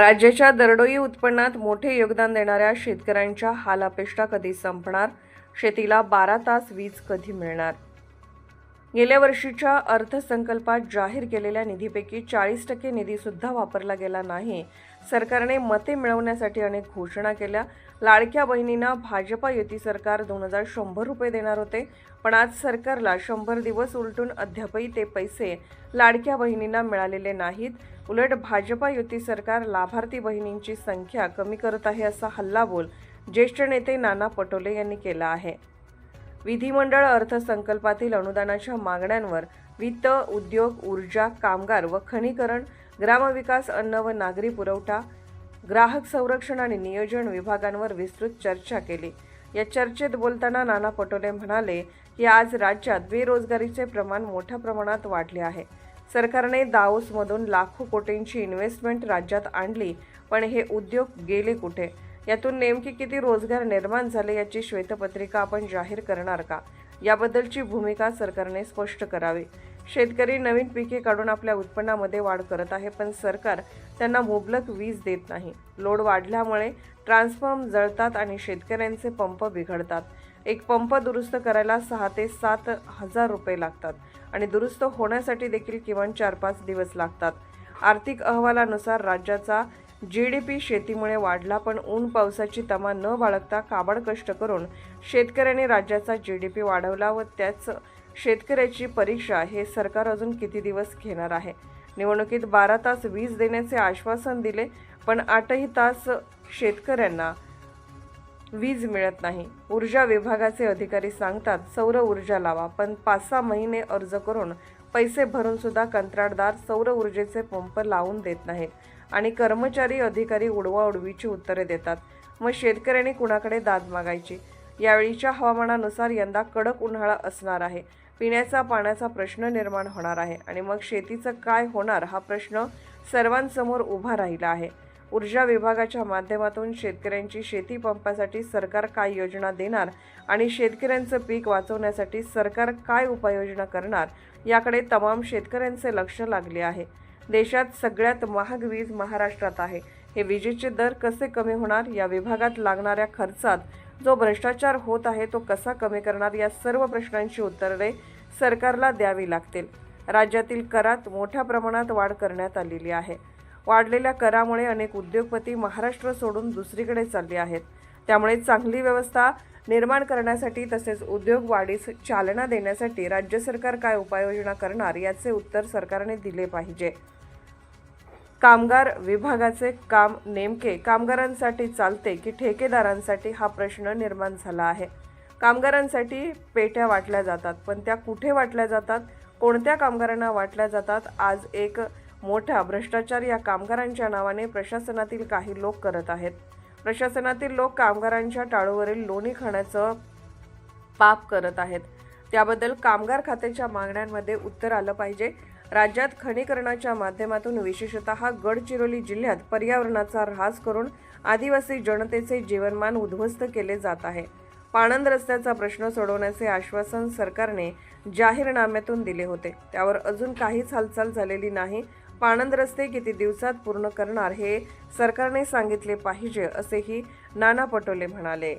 राज्याच्या दरडोई उत्पन्नात मोठे योगदान देणाऱ्या शेतकऱ्यांच्या हालापेष्टा कधी संपणार? शेतीला बारा तास वीज कधी मिळणार? गेल्या वर्षीच्या अर्थसंकल्पात जाहीर केलेल्या निधीपैकी चाळीस टक्के निधीसुद्धा वापरला गेला नाही. सरकारने मते मिळवण्यासाठी अनेक घोषणा केल्या. लाडक्या बहिणींना भाजपा युती सरकार दोन हजार शंभर रुपये देणार होते पण आज सरकारला शंभर दिवस उलटून अद्यापही ते पैसे लाडक्या बहिणींना मिळालेले नाहीत. उलट भाजपा युती सरकार लाभार्थी बहिणींची संख्या कमी करत आहे असा हल्लाबोल ज्येष्ठ नेते नाना पटोले यांनी केला आहे. विधिमंडळ अर्थसंकल्पातील अनुदानाच्या मागण्यांवर वित्त उद्योग ऊर्जा कामगार व खनीकरण ग्रामविकास अन्न व नागरी पुरवठा ग्राहक संरक्षण आणि नियोजन विभागांवर विस्तृत चर्चा केली. या चर्चेत बोलताना नाना पटोले म्हणाले की आज राज्यात बेरोजगारीचे प्रमाण मोठ्या प्रमाणात वाढले आहे. सरकारने दाओसमधून लाखो कोटींची इन्व्हेस्टमेंट राज्यात आणली पण हे उद्योग गेले कुठे? यातून नेमके किती रोजगार निर्माण झाले याची श्वेतपत्रिका आपण जाहीर करणार का? याबद्दलची भूमिका सरकारने स्पष्ट करावी. शेतकरी नवीन पिके काढून आपल्या उत्पन्नामध्ये वाढ करत आहे पण सरकार त्यांना मुबलक वीज देत नाही. लोड वाढल्यामुळे ट्रान्सफॉर्म जळतात आणि शेतकऱ्यांचे पंप बिघडतात. एक पंप दुरुस्त करायला सहा ते सात हजार रुपये लागतात आणि दुरुस्त होण्यासाठी देखील किमान चार पाच दिवस लागतात. आर्थिक अहवालानुसार राज्याचा जी डी पी शेतीमुळे वाढला पण ऊन पावसाची तमा न बाळगता काबाड कष्ट करून शेतकऱ्यांनी राज्याचा जी डी पी वाढवला व त्याच शेतकऱ्याची परीक्षा हे सरकार अजून किती दिवस घेणार आहे? निवडणुकीत बारा तास वीज देण्याचे आश्वासन दिले पण आठही तास शेतकऱ्यांना वीज मिळत नाही. ऊर्जा विभागाचे अधिकारी सांगतात सौर ऊर्जा लावा पण पाच सहा महिने अर्ज करून पैसे भरून सुद्धा कंत्राटदार सौर ऊर्जेचे पंप लावून देत नाहीत आणि कर्मचारी अधिकारी उडवाउडवीची उत्तरे देतात. मग शेतकऱ्यांनी कुणाकडे दाद मागायची? यावेळीच्या हवामानानुसार यंदा कडक उन्हाळा असणार आहे. पिण्याचा पाण्याचा प्रश्न निर्माण होणार आहे आणि मग शेतीचं काय होणार हा प्रश्न सर्वांसमोर उभा राहिला आहे. ऊर्जा विभागाच्या माध्यमातून शेतकऱ्यांची शेती पंपासाठी सरकार काय योजना देणार आणि शेतकऱ्यांचं पीक वाचवण्यासाठी सरकार काय उपाययोजना करणार याकडे तमाम शेतकऱ्यांचे लक्ष लागले आहे. देशात सगळ्यात महाग वीज महाराष्ट्रात आहे. हे विजेचे दर कसे कमी होणार या विभागात लागणाऱ्या खर्चात जो भ्रष्टाचार होत आहे तो कसा कमी करणार या सर्व प्रश्नांची उत्तरे सरकारला द्यावी लागतील. राज्यातील करात मोठ्या प्रमाणात वाढ करण्यात आलेली आहे. वाढलेल्या करामुळे अनेक उद्योगपती महाराष्ट्र सोडून दुसरीकडे चालले आहेत. त्यामुळे चांगली व्यवस्था निर्माण करण्यासाठी तसेच उद्योग वाढीस चालना देण्यासाठी राज्य सरकार काय उपाययोजना करणार याचे उत्तर सरकारने दिले पाहिजे. कामगार विभागाचे काम नेमके कामगारांसाठी चालते की ठेकेदारांसाठी हा प्रश्न निर्माण झाला आहे. कामगारांसाठी पेट्या वाटल्या जातात पण त्या कुठे वाटल्या जातात? कोणत्या कामगारांना वाटल्या जातात? आज एक मोठा भ्रष्टाचार या कामगारांच्या नावाने प्रशासनातील काही लोक करत आहेत. प्रशासनातील लोक कामगारांच्या टाळूवरील लोणी खाण्याचं पाप करत आहेत. त्याबद्दल कामगार खात्याच्या मागण्यांमध्ये उत्तर आलं पाहिजे. राज्यात खनीकरणाच्या माध्यमातून विशेषतः गडचिरोली जिल्ह्यात पर्यावरणाचा ऱ्हास करून आदिवासी जनतेचे जीवनमान उद्ध्वस्त केले जात आहे. पाणंद रस्त्याचा प्रश्न सोडवण्याचे आश्वासन सरकारने जाहीरनाम्यातून दिले होते. त्यावर अजून काहीच हालचाल झालेली नाही. पाणंद रस्ते किती दिवसात पूर्ण करणार हे सरकारने सांगितले पाहिजे असेही नाना पटोले म्हणाले.